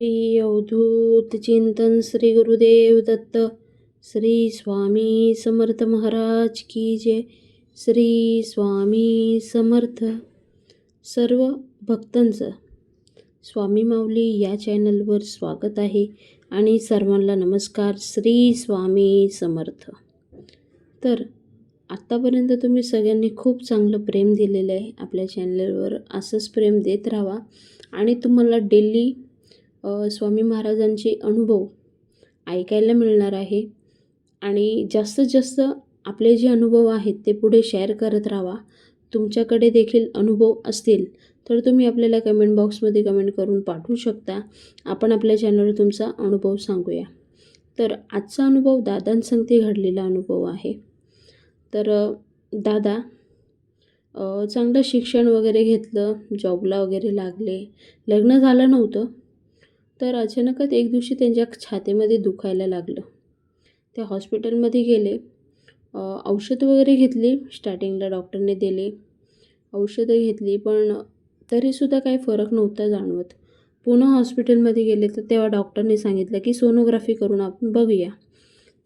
श्री अवधूत चिंतन श्री गुरुदेव दत्त श्री स्वामी समर्थ महाराज की जय. श्री स्वामी समर्थ सर्व भक्तांचं स्वामी माऊली या चॅनलवर स्वागत आहे आणि सर्वांना नमस्कार. श्री स्वामी समर्थ. तर आत्तापर्यंत तुम्ही सगळ्यांनी खूप चांगलं प्रेम दिलेलं आहे आपल्या चॅनलवर. असंच प्रेम देत राहा आणि तुम्हाला डेली स्वामी महाराजांचे अनुभव ऐकायला मिळणार आहे. आणि जास्तीत जास्त आपले जे अनुभव आहेत ते पुढे शेअर करत राहा. तुमच्याकडे देखील अनुभव असतील तर तुम्ही आपल्याला कमेंट बॉक्समध्ये कमेंट करून पाठवू शकता. आपण आपल्या चॅनलवर तुमचा अनुभव सांगूया. तर आजचा अनुभव दादांसंगती घडलेला अनुभव आहे. तर दादा चांगलं शिक्षण वगैरे घेतलं जॉबला वगैरे लागले. लग्न झालं नव्हतं. तर अचानकच एक दिवशी त्यांच्या छातीमध्ये दुखायला लागलं. ते हॉस्पिटलमध्ये गेले. औषध वगैरे घेतली. स्टार्टिंगला डॉक्टरने दिले. औषधं घेतली पण तरीसुद्धा काही फरक नव्हता जाणवत. पुन्हा हॉस्पिटलमध्ये गेले तर तेव्हा डॉक्टरने सांगितलं की सोनोग्राफी करून आपण बघूया.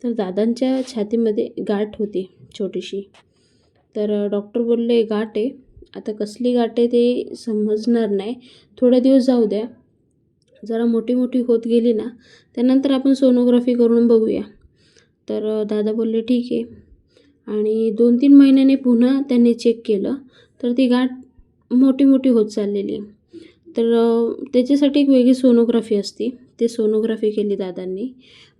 तर दादांच्या छातीमध्ये गाठ होती छोटीशी. तर डॉक्टर बोलले गाठ आहे. आता कसली गाठ आहे ते समजणार नाही. थोडे दिवस जाऊ द्या. जरा मोठी मोठी होत गेली ना त्यानंतर आपण सोनोग्राफी करून बघूया. तर दादा बोलले ठीक आहे. आणि दोन तीन महिन्याने पुन्हा त्यांनी चेक केलं तर ती गाठ मोठी मोठी होत चाललेली. तर त्याच्यासाठी एक वेगळी सोनोग्राफी असती. ते सोनोग्राफी केली दादांनी.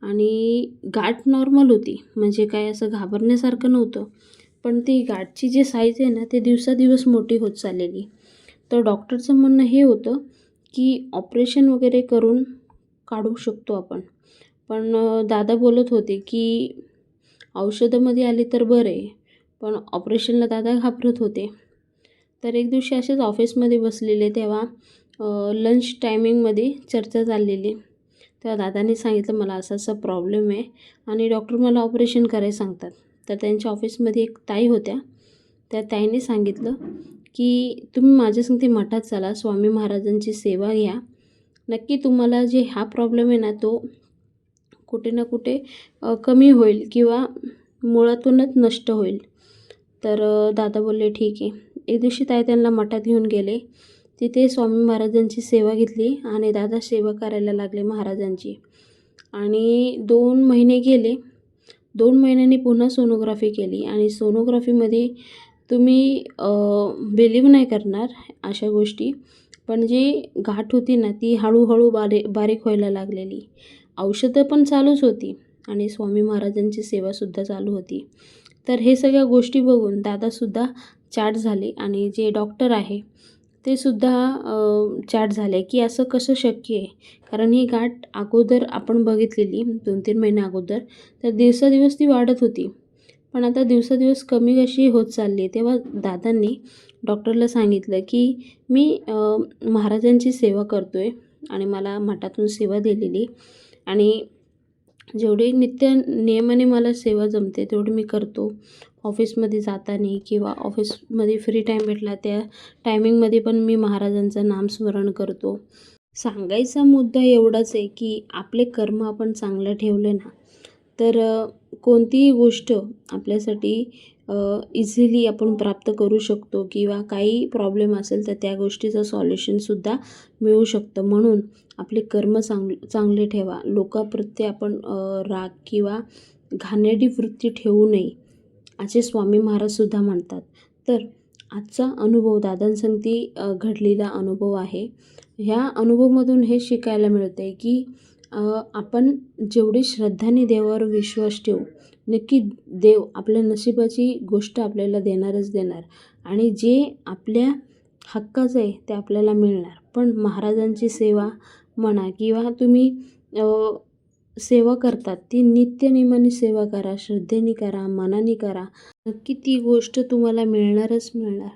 आणि गाठ नॉर्मल होती. म्हणजे काय असं घाबरण्यासारखं नव्हतं. पण ती गाठची जी साईज आहे ना ते दिवसादिवस मोठी होत चाललेली. तर डॉक्टरचं म्हणणं हे होतं की ऑपरेशन वगैरे करून काढू शकतो आपण. पण दादा बोलत होते की औषधामध्ये आले तर बरं आहे पण ऑपरेशनला दादा घाबरत होते. तर एक दिवशी असेच ऑफिसमध्ये बसलेले तेव्हा लंच टायमिंगमध्ये चर्चा चाललेली तेव्हा दादाने सांगितलं मला असा असा प्रॉब्लेम आहे आणि डॉक्टर मला ऑपरेशन करायला सांगतात. तर त्यांच्या ऑफिसमध्ये एक ताई होत्या. त्या ताईने सांगितलं की तुम्ही माझ्यासंगती मठात चला स्वामी महाराजांची सेवा घ्या. नक्की तुम्हाला जे हा प्रॉब्लेम आहे ना तो कुठे ना कुठे कमी होईल किंवा मुळातूनच नष्ट होईल. तर दादा बोलले ठीक आहे. एक दिवशी ताई त्यांना मठात घेऊन गेले. तिथे स्वामी महाराजांची सेवा घेतली आणि दादा सेवा करायला लागले महाराजांची. आणि दोन महिने गेले. दोन महिन्यांनी पुन्हा सोनोग्राफी केली आणि सोनोग्राफीमध्ये तुम्ही बिलीव नाही करणार अशा गोष्टी. पण जी गाठ होती ना ती हळूहळू बारी बारीक व्हायला लागलेली. औषधं पण चालूच होती आणि स्वामी महाराजांची सेवासुद्धा चालू होती. तर हे सगळ्या गोष्टी बघून दादासुद्धा चाट झाले आणि जे डॉक्टर आहे ते सुद्धा चाट झाले की असं कसं शक्य आहे? कारण ही गाठ अगोदर आपण बघितलेली दोन तीन महिने अगोदर तर दिवसादिवस ती वाढत होती. पण आता दिवसादिवस कमी कशी होत चालली तेव्हा दादांनी डॉक्टरला सांगितलं की मी महाराजांची सेवा करतो आहे आणि मला मठातून सेवा दिलेली आणि जेवढी नित्य नियमाने मला सेवा जमते तेवढी मी करतो. ऑफिसमध्ये जाताना किंवा ऑफिसमध्ये फ्री टाईम भेटला त्या टायमिंगमध्ये पण मी महाराजांचं नामस्मरण करतो. सांगायचा मुद्दा एवढाच आहे की आपले कर्म आपण चांगलं ठेवले ना तर कोणतीही गोष्ट आपल्यासाठी इझिली आपण प्राप्त करू शकतो किंवा काही प्रॉब्लेम असेल तर त्या गोष्टीचं सॉल्युशनसुद्धा मिळू शकतं. म्हणून आपले कर्म चांग चांगले ठेवा. लोकाप्रत्ये आपण राग किंवा घाणेरडी वृत्ती ठेवू नये असे स्वामी महाराजसुद्धा म्हणतात. तर आजचा अनुभव दादांसंगती घडलेला अनुभव आहे. ह्या अनुभवमधून हे शिकायला मिळतं आहे की आपण जेवढी श्रद्धाने देवावर विश्वास ठेवू नक्की देव आपल्या नशिबाची गोष्ट आपल्याला देणारच देणार. आणि जे आपल्या हक्काचं आहे ते आपल्याला मिळणार. पण महाराजांची सेवा म्हणा किंवा तुम्ही सेवा करतात ती नित्यनेमाने सेवा करा श्रद्धेने करा मनाने करा. नक्की ती गोष्ट तुम्हाला मिळणारच मिळणार.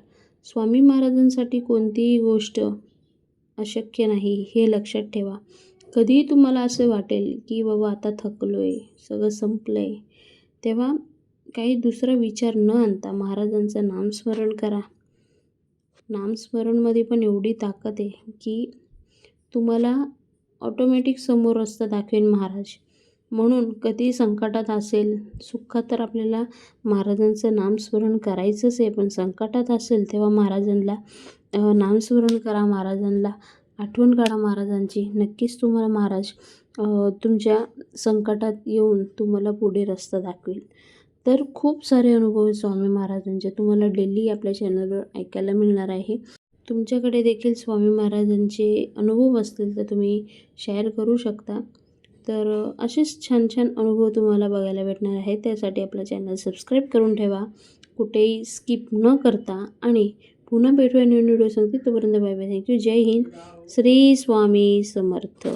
स्वामी महाराजांसाठी कोणतीही गोष्ट अशक्य नाही हे लक्षात ठेवा. कधीही तुम्हाला असं वाटेल की बाबा आता थकलो आहे सगळं संपलं आहे तेव्हा काही दुसरा विचार न आणता महाराजांचं नामस्मरण करा. नामस्मरणमध्ये पण एवढी ताकद आहे की तुम्हाला ऑटोमॅटिक समोर रस्ता दाखवेन महाराज. म्हणून कधी संकटात असेल सुखात तर आपल्याला महाराजांचं नामस्मरण करायचंच आहे पण संकटात असेल तेव्हा महाराजांना नामस्मरण करा महाराजांना आठवण काढा महाराजांची. नक्कीच तुम्हाला महाराज तुमच्या संकटात येऊन तुम्हाला पुढे रस्ता दाखवेल. तर खूप सारे अनुभव आहेत स्वामी महाराजांचे. तुम्हाला डेली आपल्या चॅनलवर ऐकायला मिळणार आहे. तुमच्याकडे देखील स्वामी महाराजांचे अनुभव असतील तर तुम्ही शेअर करू शकता. तर असेच छान छान अनुभव तुम्हाला बघायला भेटणार आहे त्यासाठी आपलं चॅनल सबस्क्राईब करून ठेवा. कुठेही स्किप न करता आणि पुन्हा भेटूया न्यू व्हिडिओ सांगते तोपर्यंत बाय बाय थँक्यू जय हिंद श्री स्वामी समर्थ